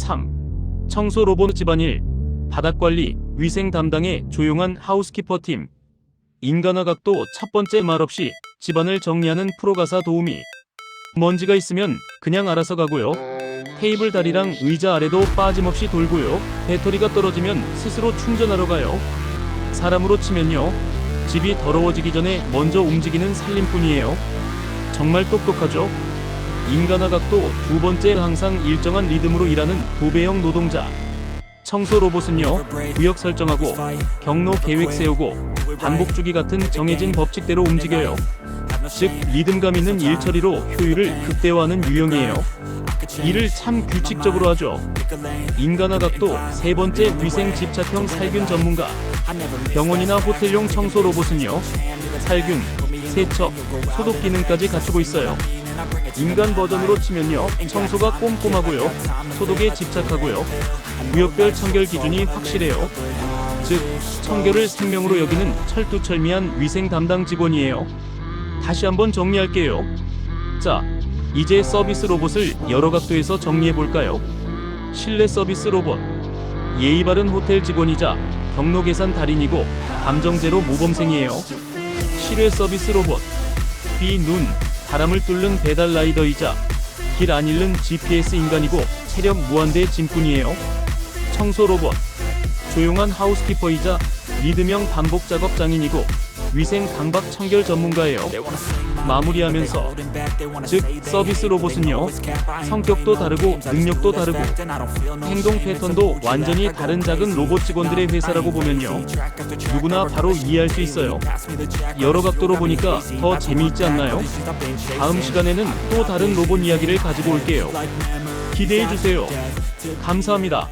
3. 청소 로봇 집안일, 바닥 관리, 위생 담당의 조용한 하우스키퍼 팀. 인간화 각도 첫 번째 말없이 집안을 정리하는 프로가사 도우미. 먼지가 있으면 그냥 알아서 가고요. 테이블 다리랑 의자 아래도 빠짐없이 돌고요. 배터리가 떨어지면 스스로 충전하러 가요. 사람으로 치면요. 집이 더러워지기 전에 먼저 움직이는 살림꾼이에요. 정말 똑똑하죠? 인간화 각도 두 번째 항상 일정한 리듬으로 일하는 도배형 노동자. 청소 로봇은요, 구역 설정하고 경로 계획 세우고 반복 주기 같은 정해진 법칙대로 움직여요. 즉 리듬감 있는 일 처리로 효율을 극대화하는 유형이에요. 일을 참 규칙적으로 하죠. 인간화 각도 세 번째 위생 집착형 살균 전문가. 병원이나 호텔용 청소 로봇은요, 살균, 세척, 소독 기능까지 갖추고 있어요. 인간 버전으로 치면요, 청소가 꼼꼼하고요, 소독에 집착하고요, 구역별 청결 기준이 확실해요. 즉, 청결을 생명으로 여기는 철두철미한 위생 담당 직원이에요. 다시 한번 정리할게요. 자, 이제 서비스 로봇을 여러 각도에서 정리해 볼까요? 실내 서비스 로봇. 예의 바른 호텔 직원이자 경로 계산 달인이고 감정제로 모범생이에요. 실외 서비스 로봇. 비, 눈, 바람을 뚫는 배달 라이더이자 길 안 잃는 GPS 인간이고 체력 무한대 짐꾼이에요. 청소 로봇. 조용한 하우스키퍼이자 리듬형 반복 작업 장인이고 위생 강박 청결 전문가예요. 마무리하면서 즉 서비스 로봇은요 성격도 다르고 능력도 다르고 행동 패턴도 완전히 다른 작은 로봇 직원들의 회사라고 보면요 누구나 바로 이해할 수 있어요 여러 각도로 보니까 더 재미있지 않나요? 다음 시간에는 또 다른 로봇 이야기를 가지고 올게요 기대해 주세요 감사합니다.